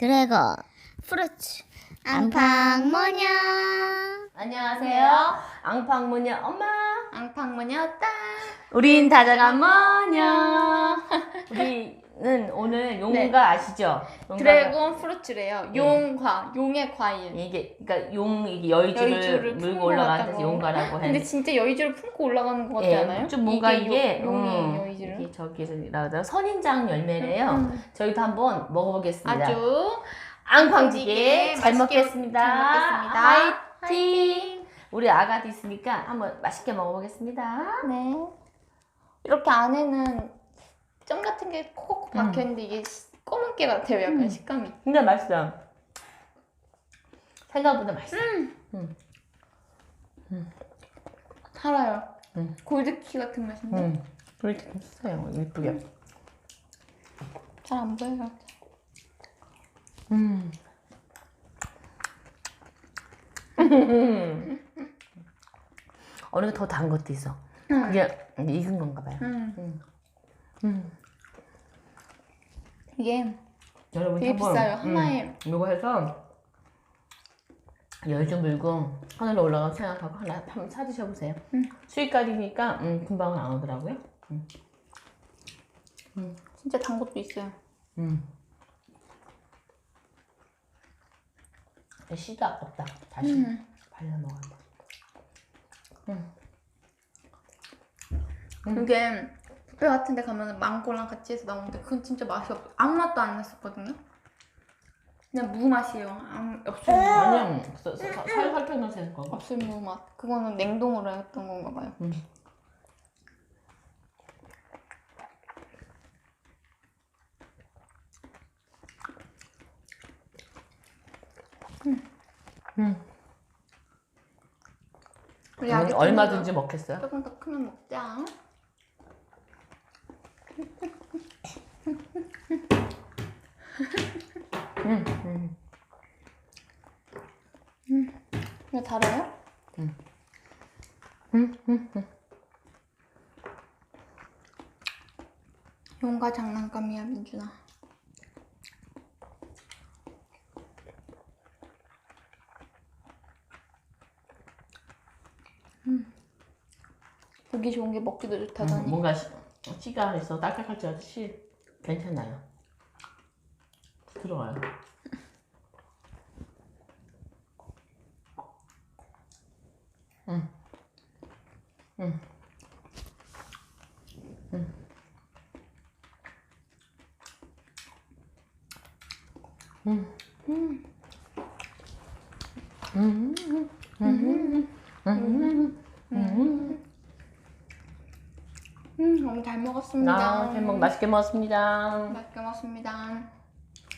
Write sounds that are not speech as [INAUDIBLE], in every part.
드래곤 프루츠 앙팡모녀 안녕하세요. 앙팡모녀 엄마. 앙팡모녀 딸. 우린 다자간 모녀. 우리 는 오늘 용가 네. 아시죠? 드래곤 프루츠래요. 네. 용과 용의 과일. 이게 그러니까 용 이게 여의주를, 여의주를 물고 올라갔다고. 용가라고 해. 근데 진짜 여의주를 품고 올라가는 것 같지 않아요? 예, 좀 뭔가 이게, 용, 용이 음, 여의주를. 이게 저기라고 선인장 열매래요. 음. 저희도 한번 먹어보겠습니다. 아주 잘 먹겠습니다. 잘 먹겠습니다. 화이팅! 우리 아가도 있으니까 한번 맛있게 먹어보겠습니다. 네. 이렇게 안에는 점 같은 게 콕콕 음. 박혀 있는데 이게 시- 검은 깨 같아요. 약간 음. 식감이. 근데 맛있어요. 생각보다 맛있어. 달아요. 음. 골드키 같은 맛인데 음. 이렇게 했어요. 예쁘게. 잘 안 보여요. 음. [LAUGHS] 어느 게 더 단 것도 있어. 음. 그게 익은 건가 봐요. 음. 음. 음. 이게 여러분 되게 한번, 비싸요. 음, 하나에. 이거 해서 열좀 물고 하늘로 올라가서 생각하고 하나 한번 사 드셔보세요. 음. 수익가리니까 음, 금방은 안 오더라고요. 진짜 단 것도 있어요. 음. 씨도 아깝다. 다시 음. 발라 먹어야 돼. 그게 뷔페 같은 데 가면 망고랑 같이 해서 나오는데 그건 진짜 맛이 없어. 아무 맛도 안 났었거든요. 그냥 무 맛이에요. 아무 없을 무. 아니요, 서- 서- 서- 살살펴 넣어서 했을 거고. 없을 무 맛. 그거는 냉동으로 했던 건가 봐요. 음. 음. 우리 아니, 아기 얼마든지 먹겠어요. 조금 더 크면 먹자. 음, 음. 이거 달아요? 음, 음, 음. 용과 장난감이야 민준아. 음. 보기 좋은 게 먹기도 좋다더니. 음, 뭔가 씨, 씨가 있어 딱딱할 줄 알았지 씨 괜찮아요. 들어가요. 음, 음, 음. 음. 음. 음. 음. 음. 음. 음, 너무 잘 먹었습니다. 아, 잘 먹, 맛있게 먹었습니다. 맛있게 먹었습니다.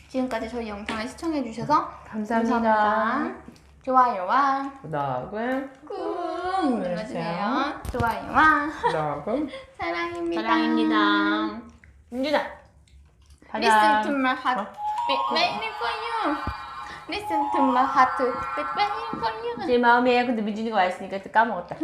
지금까지 저희 영상을 시청해주셔서 감사합니다. 감사합니다. 좋아요와 구독은 꾹 눌러주세요. 좋아요와 구독은 [LAUGHS] 사랑입니다. 사랑입니다. 민준아. Listen to my heart beat waiting for you. Listen to my heart beat waiting for you. 제 마음이에요. 근데 민준이가 와 있으니까 또 까먹었다. [LAUGHS]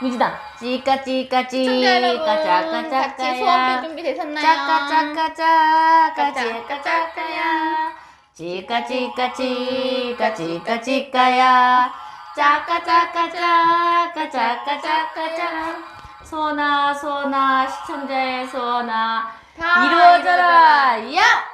민준아. 찌까 찌까 시청자 여러분 찌까 짜까 같이 수업이 짜까야. 준비 되셨나요? 짜까 짜까 짜까 짜까 찌까 짜까야. 찌까 찌까 찌까 찌까 찌까야. 짜까 짜까 짜까 짜까 짜까 짜. 소나 소나 시청자의 소나 다 이루어져라. 야!